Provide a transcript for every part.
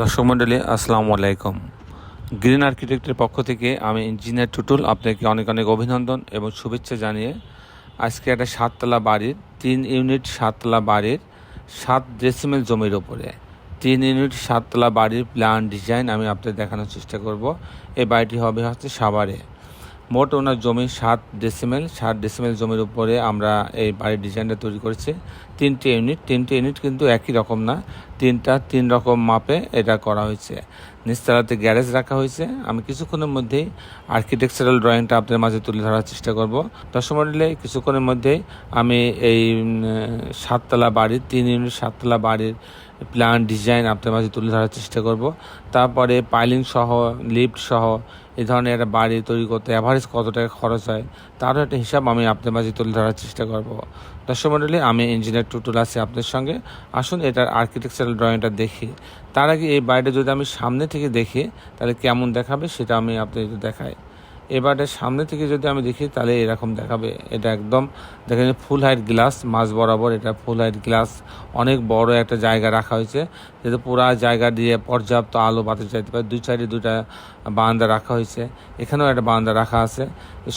দর্শক মণ্ডলী, আসসালামু আলাইকুম। গ্রিন আর্কিটেক্টের পক্ষ থেকে আমি ইঞ্জিনিয়ার টুটুল আপনাকে অনেক অনেক অভিনন্দন এবং শুভেচ্ছা জানিয়ে আজকে একটা সাততলা বাড়ির, তিন ইউনিট সাততলা বাড়ির সাত ডেসিমেল জমির ওপরে তিন ইউনিট সাততলা বাড়ির প্ল্যান ডিজাইন আমি আপনাদের দেখানোর চেষ্টা করব। এই বাড়িটি হবে হচ্ছে সাভারে। মোট ওনার জমি সাত ডেসিমেল সাত ডেসিমেল জমির উপরে আমরা এই বাড়ির ডিজাইনটা তৈরি করেছি। তিনটে ইউনিট তিনটে ইউনিট কিন্তু একই রকম না। তিনটা, তিন রকম মাপে এটা করা হয়েছে। নিচতলাতে গ্যারেজ রাখা হয়েছে। আমি কিছুক্ষণের মধ্যেই আর্কিটেকচারাল ড্রয়িংটা আপনাদের মাঝে তুলে ধরার চেষ্টা করব। দশম মডেলে কিছুক্ষণের মধ্যেই আমি এই সাততলা বাড়ির, তিন ইউনিট সাততলা বাড়ির প্ল্যান ডিজাইন আপনাদের মাঝে তুলে ধরার চেষ্টা করব। তারপরে পাইলিং সহ, লিফট সহ এই ধরনের একটা বাড়ি তৈরি করতে অ্যাভারেজ কত টাকা খরচ হয় তারও একটা হিসাব আমি আপনার মাঝে তুলে ধরার চেষ্টা করব। দর্শক মণ্ডলী, আমি ইঞ্জিনিয়ার টুটুল আছি আপনার সঙ্গে। আসুন এটার আর্কিটেকচারাল ড্রয়িংটা দেখি। তার আগে এই বাড়িটা যদি আমি সামনে থেকে দেখি, তাহলে কেমন দেখাবে সেটা আমি আপনাদের দেখাই। এবারে সামনে থেকে যদি আমি দেখি, তাহলে এরকম দেখাবে। এটা একদম, দেখেন ফুল হাইট গ্লাস মাঝ বরাবর এটা ফুল হাইট গ্লাস অনেক বড় একটা জায়গা রাখা হয়েছে যেহেতু পুরা জায়গা দিয়ে পর্যাপ্ত আলো বাতাস যাইতে পারে। দুই সাইডে দুটা বারান্দা রাখা হয়েছে, এখানেও একটা বারান্দা রাখা আছে।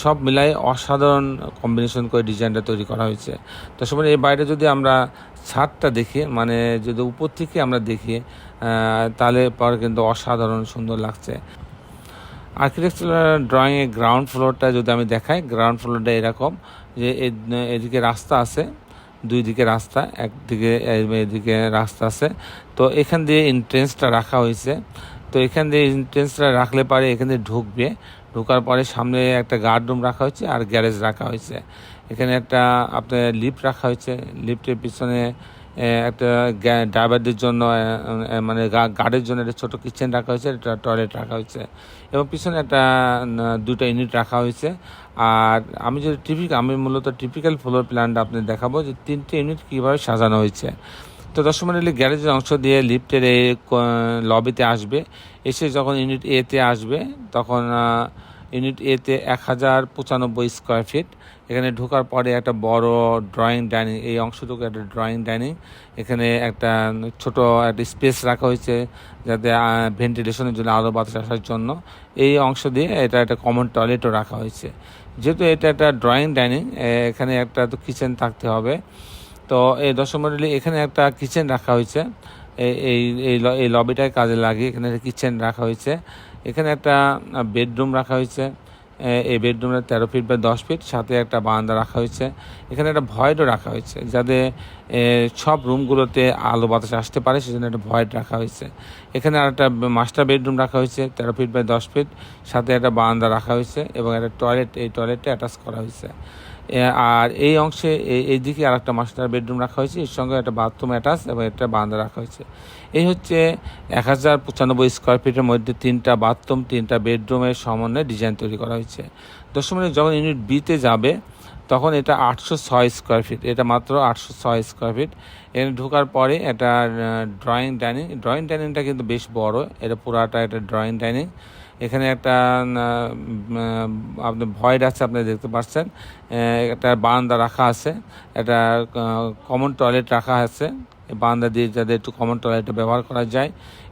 সব মিলাই অসাধারণ কম্বিনেশন করে ডিজাইনটা তৈরি করা হয়েছে। তো সময় এই বাইরে যদি আমরা ছাদটা দেখি মানে যদি উপর থেকে আমরা দেখি তাহলে পর কিন্তু অসাধারণ সুন্দর লাগছে। আর্কিটেকচারাল ড্রয়িংয়ে গ্রাউন্ড ফ্লোরটা যদি আমি দেখাই গ্রাউন্ড ফ্লোরটা এরকম যে এদিকে রাস্তা আছে দুই দিকে রাস্তা, একদিকে, এদিকে রাস্তা আছে। তো এখান দিয়ে এন্ট্রেন্সটা রাখা হয়েছে। তো এখান দিয়ে এন্ট্রেন্সটা রাখলে পারে এখান দিয়ে ঢুকবে। ঢোকার পরে সামনে একটা গার্ড রুম রাখা হয়েছে আর গ্যারেজ রাখা হয়েছে। এখানে একটা আপনার লিফট রাখা হয়েছে। লিফটের পিছনে একটা ড্রাইভারদের জন্য মানে গার্ডের জন্য একটা ছোটো কিচেন রাখা হয়েছে, একটা টয়লেট রাখা হয়েছে এবং পিছনে একটা দুটো ইউনিট রাখা হয়েছে। আর আমি যদি টিপিক আমি মূলত টিপিক্যাল ফ্লোর প্ল্যানটা আপনাদের দেখাবো যে তিনটে ইউনিট কীভাবে সাজানো হয়েছে। তো দশম মিনিটে গ্যারেজের অংশ দিয়ে লিফটের এই লবিতে আসবে। এসে যখন ইউনিট এতে আসবে, তখন ইউনিট এতে এক হাজার পঁচানব্বই স্কোয়ার ফিট এখানে ঢোকার পরে একটা বড় ড্রয়িং ডাইনিং এই অংশটুকু একটা ড্রয়িং ডাইনিং এখানে একটা ছোট একটা স্পেস রাখা হয়েছে যাতে ভেন্টিলেশনের জন্য আলো বাতাস আসার জন্য। এই অংশ দিয়ে এটা একটা কমন টয়লেটও রাখা হয়েছে। যেহেতু এটা একটা ড্রয়িং ডাইনিং এখানে একটা তো কিচেন থাকতে হবে। তো এই দশম এখানে একটা কিচেন রাখা হয়েছে। এই এই লবিটায় কাজে লাগিয়ে এখানে একটা কিচেন রাখা হয়েছে। এখানে একটা বেডরুম রাখা হয়েছে। এই বেডরুমে তেরো ফিট বা দশ ফিট, সাথে একটা বারান্দা রাখা হয়েছে। এখানে একটা ভয়েডও রাখা হয়েছে, যাতে সব রুমগুলোতে আলো বাতাস আসতে পারে, সেজন্য একটা ভয়েড রাখা হয়েছে। এখানে আর একটা মাস্টার বেডরুম রাখা হয়েছে, তেরো ফিট বাই দশ ফিট, সাথে একটা বারান্দা রাখা হয়েছে, এবং একটা টয়লেট, এই টয়লেটটা অ্যাটাচ করা হয়েছে। আর এই অংশে এই- দিকে আর একটা মাস্টার বেডরুম রাখা হয়েছে। এর সঙ্গে একটা বাথরুম অ্যাটাচ এবং একটা বান্দা রাখা হয়েছে। এই হচ্ছে এক হাজার পঁচানব্বই স্কোয়ার ফিটের মধ্যে তিনটা বাথরুম, তিনটা বেডরুমের সমন্বয়ে ডিজাইন তৈরি করা হয়েছে। দশমিক যখন ইউনিট বিতে যাবে তখন এটা আটশো ছয় স্কোয়ার ফিট এটা মাত্র আটশো ছয় স্কোয়ার ফিট এখানে ঢোকার পরে এটা ড্রয়িং ডাইনিং ড্রয়িং ডাইনিংটা কিন্তু বেশ বড়, এটা পুরাটা একটা ড্রয়িং ডাইনিং এখানে একটা আপনার ভয়েড আছে, আপনি দেখতে পাচ্ছেন। একটা বারান্দা রাখা আছে, একটা কমন টয়লেট রাখা আছে। বারান্দা দিয়ে যাতে একটু কমন টয়লেটটা ব্যবহার করা যায়।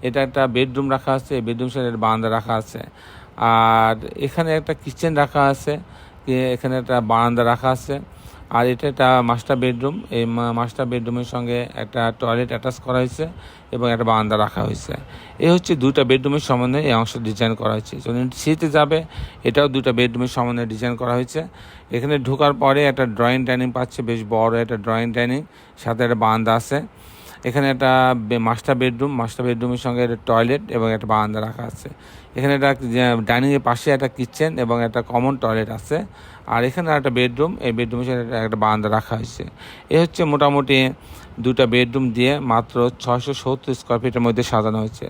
এটা একটা বেডরুম রাখা আছে বেডরুম সাইডে বারান্দা রাখা আছে। আর এখানে একটা কিচেন রাখা আছে। এখানে একটা বারান্দা রাখা আছে। আর এটা একটা মাস্টার বেডরুম এই মাস্টার বেডরুমের সঙ্গে একটা টয়লেট অ্যাটাচ করা হয়েছে এবং একটা বারান্দা রাখা হয়েছে। এই হচ্ছে দুইটা বেডরুমের সমন্বয়ে এই অংশ ডিজাইন করা হয়েছে। যখন সিতে যাবে, এটাও দুইটা বেডরুমের সমন্বয়ে ডিজাইন করা হয়েছে। এখানে ঢোকার পরে একটা ড্রয়িং ডাইনিং পাচ্ছে, বেশ বড় একটা ড্রয়িং ডাইনিং সাথে একটা বারান্দা আছে। এখানে একটা মাস্টার বেডরুম মাস্টার বেডরুমের সঙ্গে একটা টয়লেট এবং একটা বারান্দা রাখা আছে। এখানে একটা ডাইনিংয়ের পাশে একটা কিচেন এবং একটা কমন টয়লেট আছে। আর এখানে একটা বেডরুম এই বেডরুমের সঙ্গে একটা- বারান্দা রাখা হয়েছে। এ হচ্ছে মোটামুটি দুটা বেডরুম দিয়ে মাত্র ছয়শো সত্তর স্কোয়ার ফিটের মধ্যে সাজানো হয়েছে।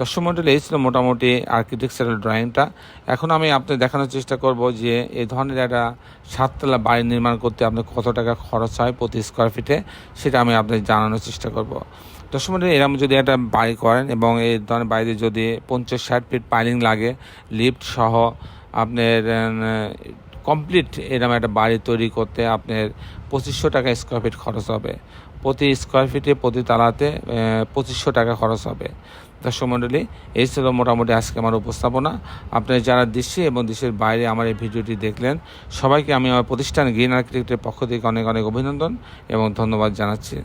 দর্শক মন্ডল এই ছিল মোটামুটি আর্কিটেকচারাল ড্রয়িংটা এখন আমি আপনাদের দেখানোর চেষ্টা করব যে এই ধরনের একটা সাততলা বাড়ি নির্মাণ করতে আপনার কত টাকা খরচ হয় প্রতি স্কোয়ার ফিটে সেটা আমি আপনাদের জানানোর চেষ্টা করব। দর্শক মন্ডলী এরকম যদি একটা বাড়ি করেন এবং এই ধরনের বাড়িতে যদি পঞ্চাশ ষাট ফিট পাইলিং লাগে লিফট সহ আপনার কমপ্লিট এরকম একটা বাড়ি তৈরি করতে আপনার পঁচিশশো টাকা স্কোয়ার ফিট খরচ হবে। প্রতি স্কোয়ার ফিটে প্রতি তালাতে পঁচিশশো টাকা খরচ হবে। দর্শক মণ্ডলী, এই ছিল মোটামুটি আজকে আমার উপস্থাপনা। আপনারা যারা দেশে এবং দেশের বাইরে আমার এই ভিডিওটি দেখলেন, সবাইকে আমি আমার প্রতিষ্ঠান গ্রিন আর্কিটেক্টের পক্ষ থেকে অনেক অনেক অভিনন্দন এবং ধন্যবাদ জানাচ্ছি।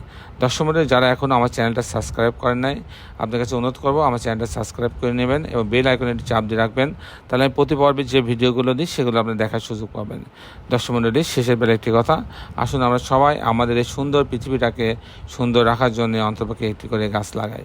দর্শক মণ্ডলী, যারা এখনও আমার চ্যানেলটা সাবস্ক্রাইব করেন নাই, আপনার কাছে অনুরোধ করব আমার চ্যানেলটা সাবস্ক্রাইব করে নেবেন এবং বেল আইকনে একটি চাপ দিয়ে রাখবেন, তাহলে আমি প্রতি পর্বে যে ভিডিওগুলো দিই, সেগুলো আপনি দেখার সুযোগ পাবেন। দর্শক মণ্ডলী, শেষের বেলা একটি কথা, আসুন আমরা সবাই আমাদের এই সুন্দর পৃথিবীটাকে সুন্দর রাখার জন্য অন্তপক্ষে একটি করে গাছ লাগাই।